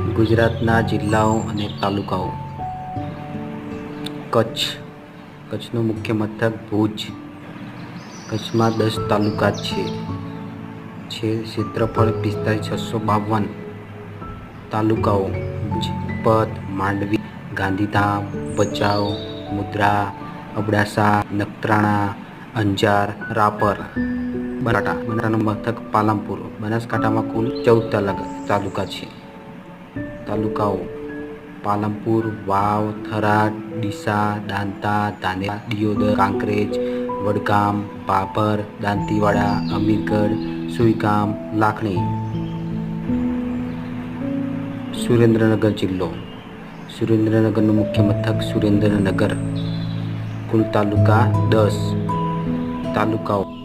ગુજરાતના જિલ્લાઓ અને તાલુકાઓ. કચ્છ. કચ્છનું મુખ્ય મથક ભુજ. કચ્છમાં દસ તાલુકા છે. છે ક્ષેત્રફળ પિસ્તાલીસ, છસો બાવન તાલુકાઓ. પદ માંડવી, ગાંધીધામ, ભચાઉ, મુદ્રા, અબડાસા, નખત્રાણા, અંજાર, રાપર બનાસકાંઠા બનાસકાંઠાનું મથક પાલનપુર. બનાસકાંઠામાં કુલ ચૌદ તાલુકા છે. તાલુકાઓ પાલમપુર વાવ, થરાદ, ડીસા, દાંતા, ધાનેરા, દિયોદર, કાંકરેજ, વડગામ, બાબર, દાંતીવાડા, અમીરગઢ, સુઈગામ, લાખણી. સુરેન્દ્રનગર જિલ્લો. સુરેન્દ્રનગરનું મુખ્ય મથક સુરેન્દ્રનગર. કુલ તાલુકા દસ. તાલુકાઓ